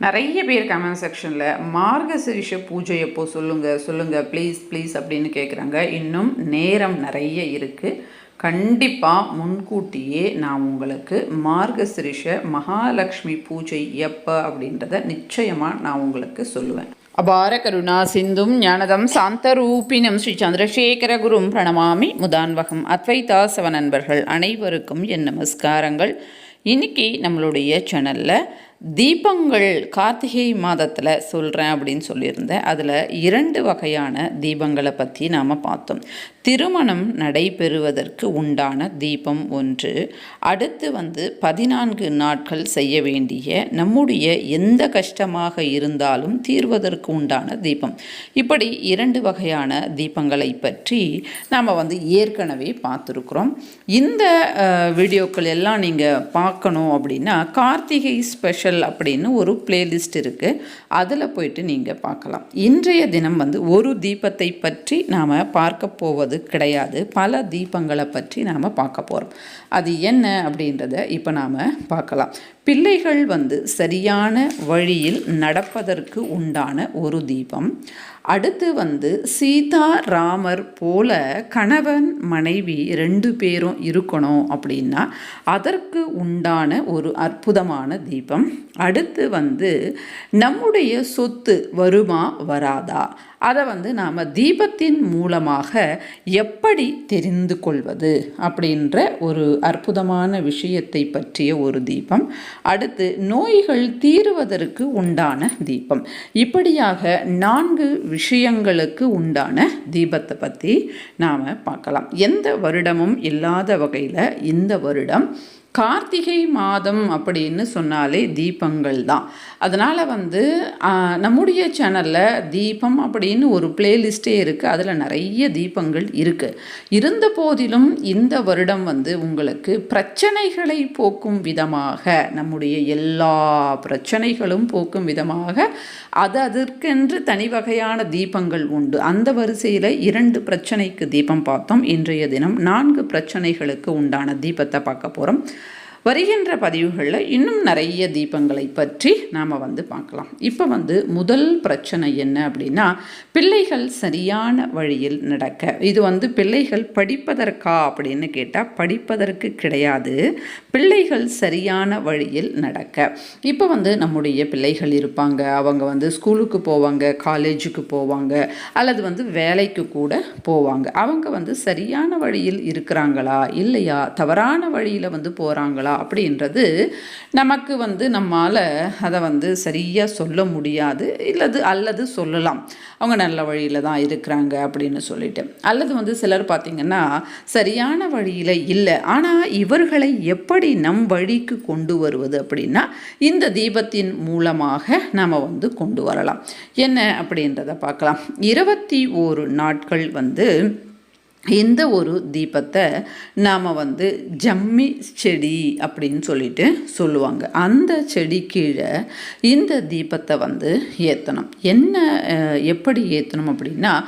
நிறைய பேர் கமெண்ட் செக்ஷனில் மார்கசிரிஷ பூஜை எப்போ சொல்லுங்கள் சொல்லுங்கள் ப்ளீஸ் ப்ளீஸ் அப்படின்னு கேட்குறாங்க இன்னும் நேரம் நிறைய இருக்குது கண்டிப்பாக முன்கூட்டியே நான் உங்களுக்கு மார்கசிரிஷ மகாலட்சுமி பூஜை எப்போ அப்படின்றத நிச்சயமாக நான் உங்களுக்கு சொல்லுவேன். அபார கருணா சிந்தும் ஞானதம் சாந்தரூபினம் ஸ்ரீ சந்திரசேகர குரும் பிரணமாமி முதான்வகம் அத்வைதாசவ நண்பர்கள் அனைவருக்கும் என் நமஸ்காரங்கள். இன்னைக்கு நம்மளுடைய சேனலில் தீபங்கள் கார்த்திகை மாதத்தில் சொல்கிறேன் அப்படின்னு சொல்லியிருந்தேன். அதில் இரண்டு வகையான தீபங்களை பற்றி நாம் பார்த்தோம். திருமணம் நடைபெறுவதற்கு உண்டான தீபம் ஒன்று. அடுத்து வந்து பதினான்கு நாட்கள் செய்ய வேண்டிய நம்முடைய எந்த கஷ்டமாக இருந்தாலும் தீர்வதற்கு உண்டான தீபம். இப்படி இரண்டு வகையான தீபங்களை பற்றி நாம் வந்து ஏற்கனவே பார்த்துருக்குறோம். இந்த வீடியோக்கள் எல்லாம் நீங்கள் பார்க்கணும் அப்படின்னா கார்த்திகை ஸ்பெஷல் அப்படின்னு ஒரு பிளேலிஸ்ட் இருக்குது அதில் போயிட்டு நீங்கள் பார்க்கலாம். இன்றைய தினம் வந்து ஒரு தீபத்தை பற்றி நாம் பார்க்க போவது கிடையாது. பல தீபங்களை பற்றி நாம் பார்க்க போகிறோம் அது என்ன அப்படின்றத இப்போ நாம் பார்க்கலாம். பிள்ளைகள் வந்து சரியான வழியில் நடப்பதற்கு உண்டான ஒரு தீபம். அடுத்து வந்து சீதா ராமர் போல கணவன் மனைவி ரெண்டு பேரும் இருக்கணும் அப்படின்னா அதற்கு உண்டான ஒரு அற்புதமான தீபம். அடுத்து வந்து நம்முடைய சொத்து வருமா வராதா? அதை வந்து நாம் தீபத்தின் மூலமாக எப்படி தெரிந்து கொள்வது அப்படின்ற ஒரு அற்புதமான விஷயத்தை பற்றிய ஒரு தீபம். அடுத்து நோய்கள் தீருவதற்கு உண்டான தீபம். இப்படியாக நான்கு விஷயங்களுக்கு உண்டான தீபத்தை பற்றி நாம் பார்க்கலாம். எந்த வருடமும் இல்லாத வகையில் இந்த வருடம் கார்த்திகை மாதம் அப்படின்னு சொன்னாலே தீபங்கள் தான். அதனால் வந்து நம்முடைய சேனலில் தீபம் அப்படின்னு ஒரு பிளேலிஸ்ட்டே இருக்குது அதில் நிறைய தீபங்கள் இருக்குது இருந்த போதிலும் இந்த வருடம் வந்து உங்களுக்கு பிரச்சனைகளை போக்கும் விதமாக நம்முடைய எல்லா பிரச்சனைகளும் போக்கும் விதமாக அது அதற்கென்று தனி வகையான தீபங்கள் உண்டு. அந்த வரிசையில் இரண்டு பிரச்சனைக்கு தீபம் பார்த்தோம். இன்றைய தினம் நான்கு பிரச்சனைகளுக்கு உண்டான தீபத்தை பார்க்க போகிறோம் வருகின்ற பதிவுகளில் இன்னும் நிறைய தீபங்களை பற்றி நாம் வந்து பார்க்கலாம். இப்போ வந்து முதல் பிரச்சனை என்ன அப்படின்னா பிள்ளைகள் சரியான வழியில் நடக்க. இது வந்து பிள்ளைகள் படிப்பதற்கா அப்படின்னு கேட்டால் படிப்பதற்கு கிடையாது. பிள்ளைகள் சரியான வழியில் நடக்க. இப்போ வந்து நம்முடைய பிள்ளைகள் இருப்பாங்க. அவங்க வந்து ஸ்கூலுக்கு போவாங்க காலேஜுக்கு போவாங்க அல்லது வந்து வேலைக்கு கூட போவாங்க. அவங்க வந்து சரியான வழியில் இருக்கிறாங்களா? இல்லையா? தவறான வழியில் வந்து போகிறாங்களா அப்படின்றது நமக்கு வந்து நம்மால் அதை வந்து சரியாக சொல்ல முடியாது. இல்லது அல்லது சொல்லலாம். அவங்க நல்ல வழியில் தான் இருக்கிறாங்க அப்படின்னு சொல்லிட்டு. அல்லது வந்து சிலர் பார்த்திங்கன்னா சரியான வழியில் இல்லை. ஆனால் இவர்களை எப்படி நம் வழிக்கு கொண்டு வருவது அப்படின்னா இந்த தீபத்தின் மூலமாக நாம் வந்து கொண்டு வரலாம். என்ன அப்படின்றத பார்க்கலாம். இருபத்தி ஓரு நாட்கள் வந்து இந்த ஒரு தீபத்தை நாம் வந்து ஜம்மி செடி அப்படின்னு சொல்லிட்டு சொல்லுவாங்க. அந்த செடி கீழே இந்த தீபத்தை வந்து ஏற்றணும் என்ன எப்படி ஏற்றணும் அப்படின்னா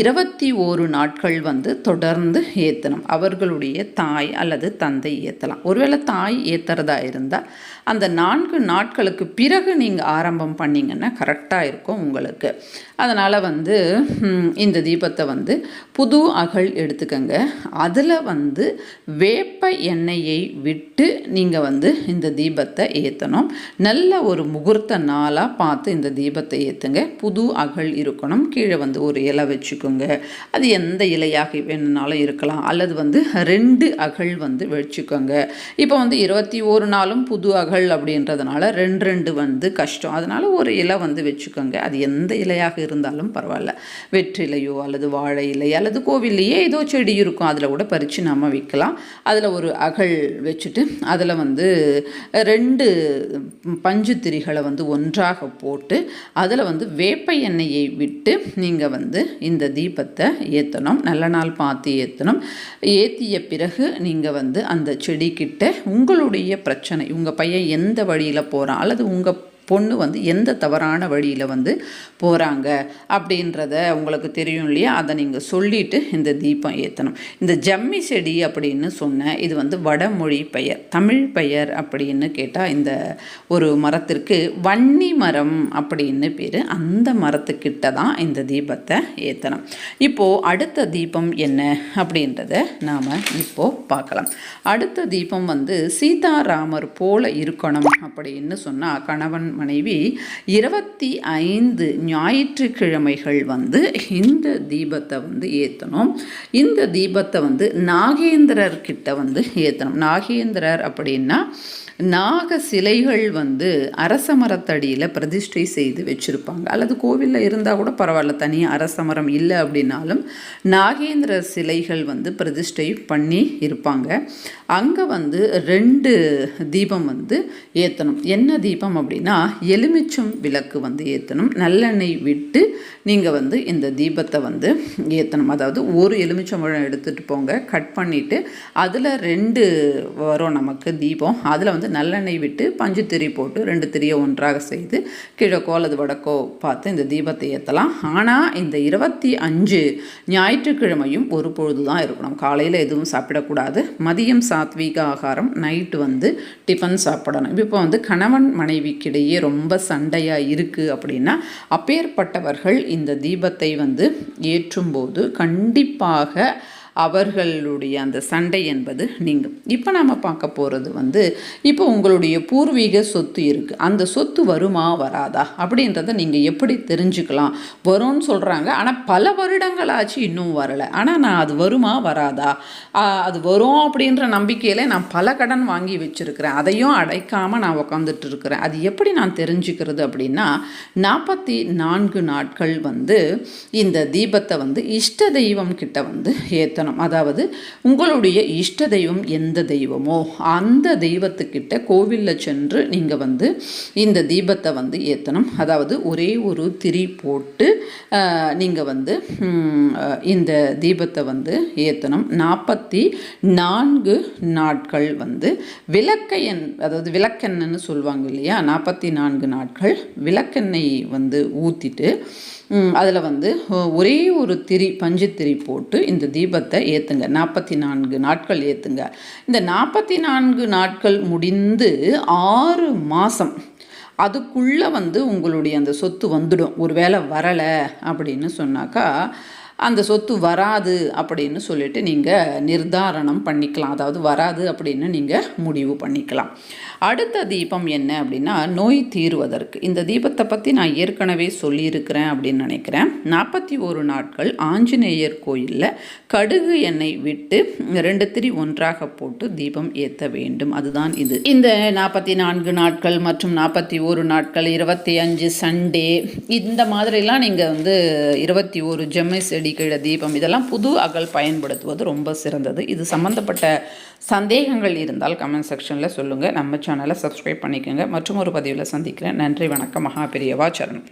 இருபத்தி ஓரு நாட்கள் வந்து தொடர்ந்து ஏற்றணும் அவர்களுடைய தாய் அல்லது தந்தை ஏற்றலாம் ஒருவேளை தாய் ஏற்றுறதா இருந்தால் அந்த நான்கு நாட்களுக்கு பிறகு நீங்கள் ஆரம்பம் பண்ணிங்கன்னா கரெக்டாக இருக்கும் உங்களுக்கு. அதனால் வந்து இந்த தீபத்தை வந்து புது அகல் எடுத்துக்கங்க. அதில் வந்து வேப்ப எண்ணெயை விட்டு நீங்கள் வந்து இந்த தீபத்தை ஏற்றணும் நல்ல ஒரு முகூர்த்த நாளாக பார்த்து இந்த தீபத்தை ஏற்றுங்க புது அகல் இருக்கணும். கீழே வந்து ஒரு இலை வச்சுக்கோங்க. அது எந்த இலையாக வேணுனாலும் இருக்கலாம். அல்லது வந்து ரெண்டு அகல் வந்து வச்சுக்கோங்க. இப்போ வந்து இருபத்தி ஒரு நாளும் புது அகல் அப்படின்றதுனால ரெண்டு ரெண்டு வந்து கஷ்டம். அதனால் ஒரு இலை வந்து வச்சுக்கோங்க. அது எந்த இலையாக இருந்தாலும் பரவாயில்ல. வெற்றிலையோ அல்லது வாழை இலை அல்லது கோவில்லையே ஏதோ செடி இருக்கும். அதில் கூட பறித்து நம்ம விற்கலாம். அதில் ஒரு அகல் வச்சுட்டு அதில் வந்து ரெண்டு பஞ்சு திரிகளை வந்து ஒன்றாக போட்டு அதில் வந்து வேப்ப எண்ணெயை விட்டு நீங்கள் வந்து இந்த தீபத்தை ஏற்றணும் நல்ல நாள் பார்த்து ஏற்றணும் ஏற்றிய பிறகு நீங்கள் வந்து அந்த செடிக்கிட்ட உங்களுடைய பிரச்சனை உங்கள் பையன் எந்த வழியில் போகிறான் அல்லது உங்கள் பொண்ணு வந்து எந்த தவறான வழியில் வந்து போகிறாங்க அப்படின்றத உங்களுக்கு தெரியும் இல்லையா? அதை நீங்கள் சொல்லிட்டு இந்த தீபம் ஏற்றணும் இந்த ஜம்மி செடி அப்படின்னு சொன்ன இது வந்து வடமொழி பெயர் தமிழ் பெயர் அப்படின்னு கேட்டால் இந்த ஒரு மரத்திற்கு வன்னி மரம் அப்படின்னு பேர். அந்த மரத்துக்கிட்ட தான் இந்த தீபத்தை ஏற்றணும் இப்போது அடுத்த தீபம் என்ன அப்படின்றத நாம் இப்போது பார்க்கலாம். அடுத்த தீபம் வந்து சீதாராமர் போல இருக்கணும் அப்படின்னு சொன்னால் கணவன் மனைவி இருபத்தி ஐந்து ஞாயிற்றுக்கிழமைகள் வந்து இந்த தீபத்தை வந்து ஏற்றணும் இந்த தீபத்தை வந்து நாகேந்திரர்கிட்ட வந்து ஏற்றணும் நாகேந்திரர் அப்படின்னா நாக சிலைகள் வந்து அரச மரத்தடியில் பிரதிஷ்டை செய்து வச்சுருப்பாங்க. அல்லது கோவிலில் இருந்தால் கூட பரவாயில்ல தனியாக அரச மரம் இல்லை அப்படின்னாலும் நாகேந்திர சிலைகள் வந்து பிரதிஷ்டை பண்ணி இருப்பாங்க. அங்கே வந்து ரெண்டு தீபம் வந்து ஏற்றணும் என்ன தீபம் அப்படின்னா எலுமிச்சம் விளக்கு வந்து ஏற்றணும் நல்லெண்ணெய் விட்டு நீங்கள் வந்து இந்த தீபத்தை வந்து ஏற்றணும் அதாவது ஒரு எலுமிச்சம்பழம் எடுத்துகிட்டு போங்க. கட் பண்ணிவிட்டு அதில் ரெண்டு வரும் நமக்கு தீபம். அதில் வந்து நல்லெண்ணெய் விட்டு பஞ்சு திரி போட்டு ரெண்டு திரியை ஒன்றாக செய்து கிழக்கோ அல்லது வடக்கோ பார்த்து இந்த தீபத்தை ஏற்றலாம் ஆனால் இந்த இருபத்தி அஞ்சு ஞாயிற்றுக்கிழமையும் ஒரு பொழுது தான் இருக்கணும். காலையில் எதுவும் சாப்பிடக்கூடாது. மதியம் சாத்வீக ஆகாரம். நைட்டு வந்து டிஃபன் சாப்பிடணும். இப்போ வந்து கணவன் மனைவிக்கிடையே ரொம்ப சண்டையாக இருக்குது அப்படின்னா அப்பேற்பட்டவர்கள் இந்த தீபத்தை வந்து ஏற்றும்போது கண்டிப்பாக அவர்களுடைய அந்த சண்டை என்பது நீங்கும். இப்போ நாம் பார்க்க போகிறது வந்து இப்போ உங்களுடைய பூர்வீக சொத்து இருக்குது அந்த சொத்து வருமா வராதா? அப்படின்றத நீங்கள் எப்படி தெரிஞ்சுக்கலாம்? வரும்னு சொல்கிறாங்க ஆனால் பல வருடங்கள் ஆச்சு இன்னும் வரலை. ஆனால் நான் அது வருமா வராதா? அது வரும் அப்படின்ற நம்பிக்கையில் நான் பல கடன் வாங்கி வச்சுருக்கிறேன். அதையும் அடைக்காமல் நான் உக்காந்துட்டு இருக்கிறேன். அது எப்படி நான் தெரிஞ்சுக்கிறது அப்படின்னா நாற்பத்தி நான்கு நாட்கள் வந்து இந்த தீபத்தை வந்து இஷ்ட தெய்வம் கிட்ட வந்து ஏற்றணும் அதாவது உங்களுடைய இஷ்ட தெய்வம் எந்த தெய்வமோ அந்த தெய்வத்துக்கிட்ட கோவிலில் சென்று நீங்கள் வந்து இந்த தீபத்தை வந்து ஏற்றணும் அதாவது ஒரே ஒரு திரி போட்டு நீங்கள் வந்து இந்த தீபத்தை வந்து ஏற்றணும் நாற்பத்தி நான்கு நாட்கள் வந்து விளக்கையன் அதாவது விளக்கெண்ணன்னு சொல்லுவாங்க இல்லையா? நாற்பத்தி நான்கு நாட்கள் விளக்கெண்ணெய் வந்து ஊற்றிட்டு அதில் வந்து ஒரே ஒரு திரி பஞ்சு திரி போட்டு இந்த தீபத்தை ஏற்றுங்க நாற்பத்தி நான்கு நாட்கள் ஏற்றுங்க இந்த நாற்பத்தி நான்கு நாட்கள் முடிந்து ஆறு மாதம் அதுக்குள்ளே வந்து உங்களுடைய அந்த சொத்து வந்துடும். ஒரு வேளை வரலை அப்படின்னு சொன்னாக்கா அந்த சொத்து வராது அப்படின்னு சொல்லிட்டு நீங்கள் நிர்தாரணம் பண்ணிக்கலாம். அதாவது வராது அப்படின்னு நீங்கள் முடிவு பண்ணிக்கலாம். அடுத்த தீபம் என்ன அப்படின்னா நோய் தீர்வதற்கு. இந்த தீபத்தை பற்றி நான் ஏற்கனவே சொல்லியிருக்கிறேன் அப்படின்னு நினைக்கிறேன். நாற்பத்தி ஒரு நாட்கள் ஆஞ்சநேயர் கோயிலில் கடுகு எண்ணெய் விட்டு ரெண்டு திரி ஒன்றாக போட்டு தீபம் ஏற்ற வேண்டும். அதுதான் இது. இந்த நாற்பத்தி நான்கு நாட்கள் மற்றும் நாற்பத்தி ஒரு நாட்கள் இருபத்தி அஞ்சு சண்டே இந்த மாதிரிலாம் நீங்கள் வந்து இருபத்தி ஒரு ஜெம்மை செடி கீழே தீபம் இதெல்லாம் புது அகல் பயன்படுத்துவது ரொம்ப சிறந்தது. இது சம்மந்தப்பட்ட சந்தேகங்கள் இருந்தால் கமெண்ட் செக்ஷனில் சொல்லுங்கள் நம்ம சேனலை சப்ஸ்கிரைப் பண்ணிக்கோங்க. மற்றும் ஒரு பதிவில் சந்திக்கிறேன். நன்றி வணக்கம். மகாபெரியவா சரணம்.